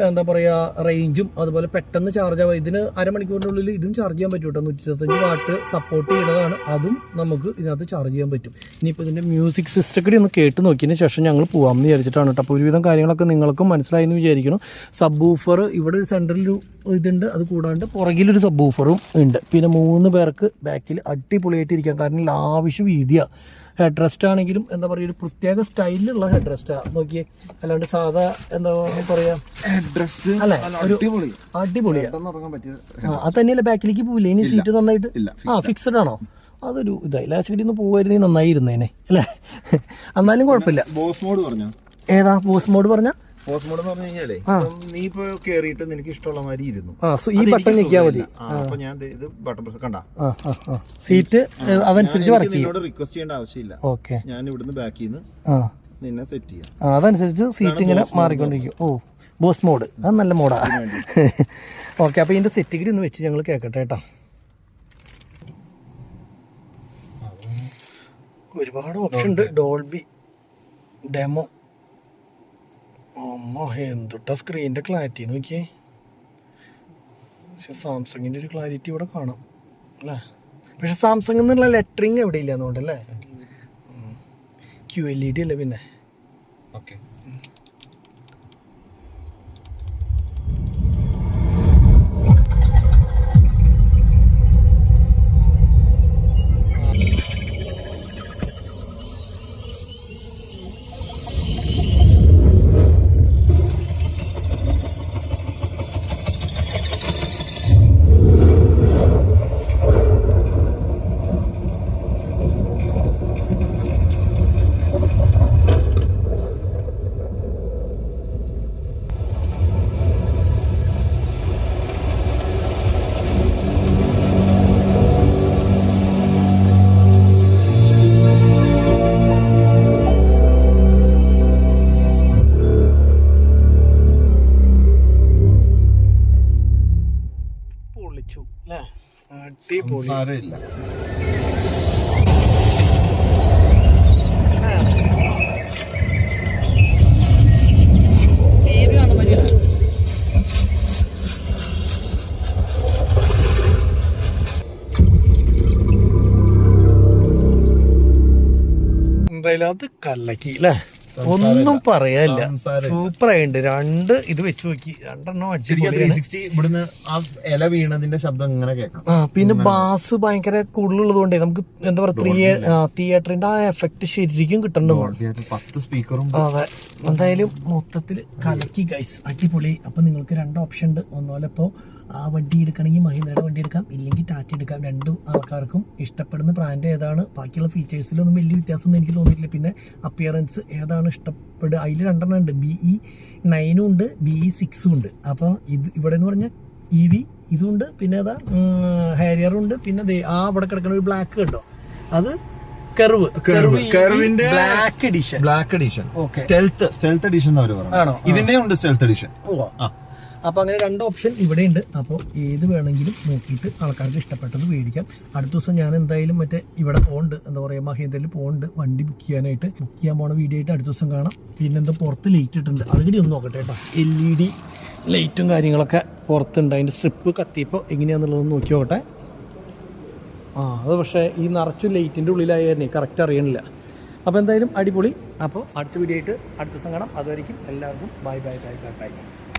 എന്താ പറയുക റേഞ്ചും അതുപോലെ പെട്ടെന്ന് ചാർജ് ആവുക ഇതിന് അരമണിക്കൂറിനുള്ളിൽ ഇതും ചാർജ് ചെയ്യാൻ പറ്റും കേട്ടോ നൂറ്റി ഇരുപത്തഞ്ച് വാട്ട് സപ്പോർട്ട് ചെയ്യുന്നതാണ് അതും നമുക്ക് ഇതിനകത്ത് ചാർജ് ചെയ്യാൻ പറ്റും. ഇനിയിപ്പോൾ ഇതിന്റെ മ്യൂസിക് സിസ്റ്റം കൂടി ഒന്ന് കേട്ട് നോക്കിയതിന് ശേഷം ഞങ്ങൾ പോകാമെന്ന് വിചാരിച്ചിട്ടാണ് കേട്ടോ. അപ്പോൾ ഒരുവിധം കാര്യങ്ങളൊക്കെ നിങ്ങൾക്കും മനസ്സിലായി എന്ന് വിചാരിക്കണം സബ് ഊഫർ ഇവിടെ ഒരു സെന്ററിൽ ഇതുണ്ട്. അത് കൂടാണ്ട് പുറകിലൊരു സബ് ഊഫറും ഉണ്ട്. പിന്നെ മൂന്ന് പേർക്ക് ബാക്കിൽ അടിപൊളിയായിട്ട് ഇരിക്കാം കാരണം ആവശ്യം വീതിയാണ് ഹെഡ് റെസ്റ്റ് ആണെങ്കിലും എന്താ പറയുക ഒരു പ്രത്യേക സ്റ്റൈലിലുള്ള ഹെഡ് റെസ്റ്റാണ് നോക്കിയേ അല്ലാണ്ട് സാധാ എന്താ പറയാ അല്ലെ? അല്ലേ ഒരു അടിപൊളി. അടിപൊളിയാ. പെട്ടെന്ന് ഇറങ്ങാൻ പറ്റിയത് ആ, അത് തന്നെയല്ലേ ബാക്കിലേക്ക് പോവില്ല? ഇനി സീറ്റ് നന്നായിട്ട്? ആ ഫിക്സഡ് ആണോ? അതൊരു ഇതായി. ലാസ്റ്റ് ഒന്ന് നന്നായി ഇരുന്നേനെ അല്ലേ? എന്നാലും കുഴപ്പമില്ല. ബോസ് മോഡ് പറഞ്ഞു? ഏതാ? ബോസ് മോഡ് പറഞ്ഞ? എന്ന് പറഞ്ഞു കഴിഞ്ഞാലേ നീ ഇപ്പൊ കേറിയിട്ട് നിനക്ക് ഇഷ്ടമുള്ള മാതിരി ഇരുന്നു. ഈ അതെനിക്ക് ബട്ടൺ ഞെക്കിയാൽ മതി. അപ്പൊ ഞാൻ ഇത് ബട്ടൺ പ്രസ് കണ്ട? സീറ്റ് അതനുസരിച്ച് നിന്നോട് റിക്വസ്റ്റ് ചെയ്യേണ്ട ആവശ്യമില്ല. ഓക്കെ ഞാൻ ഇവിടുന്ന് ബാക്കിൽ നിന്ന് സെറ്റ് ചെയ്യാം. അതനുസരിച്ച് സീറ്റ് ഇങ്ങനെ മാറിക്കൊണ്ടിരിക്കും. ഓ ബോസ് മോഡ് അത് നല്ല മോഡാ ഓക്കെ അപ്പോൾ ഇതിന്റെ സെറ്റിഗിരി ഒന്ന് വെച്ച് ഞങ്ങൾ കേൾക്കട്ടെ കേട്ടോ. ഒരുപാട് ഓപ്ഷൻ ഉണ്ട്. ഡോൾബി ഡെമോ അമ്മ എന്തുട്ടാ സ്ക്രീനിന്റെ ക്ലാരിറ്റി നോക്കിയേ. പക്ഷെ സാംസങ്ങിന്റെ ഒരു ക്ലാരിറ്റി ഇവിടെ കാണാം അല്ലേ? പക്ഷെ സാംസങ് എന്നുള്ള ലെറ്ററിങ് എവിടെ ഇല്ല എന്നുകൊണ്ടല്ലേ ക്യു എൽ ഇ ഡി അല്ലേ പിന്നെ? ഓക്കെ അടിപൊളി സാരമില്ല എന്തായാലും അത് കല്ലക്കി അല്ലേ ഒന്നും പറയാനില്ല. സൂപ്പർ ആയിട്ടുണ്ട് രണ്ട് ഇത് വെച്ച് നോക്കി. രണ്ടെണ്ണം ഇവിടുന്ന് ആ ഇല വീണതിന്റെ ശബ്ദം ഇങ്ങനെ കേൾക്കാം. ആ പിന്നെ ബാസ് ഭയങ്കര കൂടുതലുള്ളത് കൊണ്ടേ നമുക്ക് എന്താ പറയാ തിയേറ്ററിന്റെ ആ എഫക്ട് ശരിക്കും കിട്ടണ്ടെന്ന് പത്ത് സ്പീക്കറും അതെ. എന്തായാലും മൊത്തത്തിൽ കലക്കി ഗൈസ് അടിപൊളി. അപ്പൊ നിങ്ങൾക്ക് രണ്ട് ഓപ്ഷൻ ഉണ്ട്. ഒന്നുപോലെ ഇപ്പോൾ ആ വണ്ടി എടുക്കണമെങ്കിൽ മഹീന്ദ്രയുടെ വണ്ടി എടുക്കാം. ഇല്ലെങ്കിൽ ടാറ്റ എടുക്കാം. രണ്ടും ആൾക്കാർക്കും ഇഷ്ടപ്പെടുന്ന ബ്രാൻഡ് ഏതാണ്? ബാക്കിയുള്ള ഫീച്ചേഴ്സിലൊന്നും വലിയ വ്യത്യാസമൊന്നും എനിക്ക് തോന്നിയിട്ടില്ല. പിന്നെ അപ്പിയറൻസ് ഏതാണ് ഇഷ്ടപ്പെടുക? അതിൽ രണ്ടെണ്ണം ഉണ്ട്. ബി ഇ നയനും ഉണ്ട്. ബി ഇ സിക്സും ഉണ്ട്. അപ്പോൾ ഇത് ഇവിടെ എന്ന് പറഞ്ഞാൽ ഇ വി ഇതുണ്ട് പിന്നെ ഏതാ? ഹാരിയറും ഉണ്ട്. പിന്നെ ആ അവിടെ കിടക്കുന്ന ഒരു ബ്ലാക്ക് കണ്ടോ അത് കർവ് കർവിന്റെ black edition black edition. Stealth stealth edition എന്ന്? പറഞ്ഞു. ഇതിന്റെ ഉണ്ട് സ്റ്റെൽത്ത് എഡിഷൻ ഓ ആ. അപ്പോൾ അങ്ങനെ രണ്ട് ഓപ്ഷൻ ഇവിടെയുണ്ട്. അപ്പോൾ ഏത് വേണമെങ്കിലും നോക്കിയിട്ട് ആൾക്കാർക്ക് ഇഷ്ടപ്പെട്ടത് മേടിക്കാം. അടുത്ത ദിവസം ഞാൻ എന്തായാലും മറ്റേ ഇവിടെ പോകുന്നുണ്ട് എന്താ പറയുക മഹേന്ദ്രയിൽ പോകുന്നുണ്ട് വണ്ടി ബുക്ക് ചെയ്യാനായിട്ട്. ബുക്ക് ചെയ്യാൻ പോണ വീഡിയോ ആയിട്ട് അടുത്ത ദിവസം കാണാം. പിന്നെ എന്താ പുറത്ത് ലൈറ്റ് ഇട്ടിട്ടുണ്ട്. അത് കൂടി ഒന്ന് നോക്കട്ടെ കേട്ടോ. എൽ ഇ ഡി ലൈറ്റും കാര്യങ്ങളൊക്കെ പുറത്തുണ്ട്. അതിന്റെ സ്ട്രിപ്പ് കത്തിയപ്പോൾ എങ്ങനെയാണെന്നുള്ളത് നോക്കി നോക്കട്ടെ. ആ അത് പക്ഷേ ഈ നിറച്ചു ലൈറ്റിന്റെ ഉള്ളിലായിരുന്നേ കറക്റ്റ് അറിയണില്ല. അപ്പോൾ എന്തായാലും അടിപൊളി. അപ്പോൾ അടുത്ത വീഡിയോ ആയിട്ട് അടുത്ത ദിവസം കാണാം. അതുവരെയും എല്ലാവർക്കും bye bye bye bye bye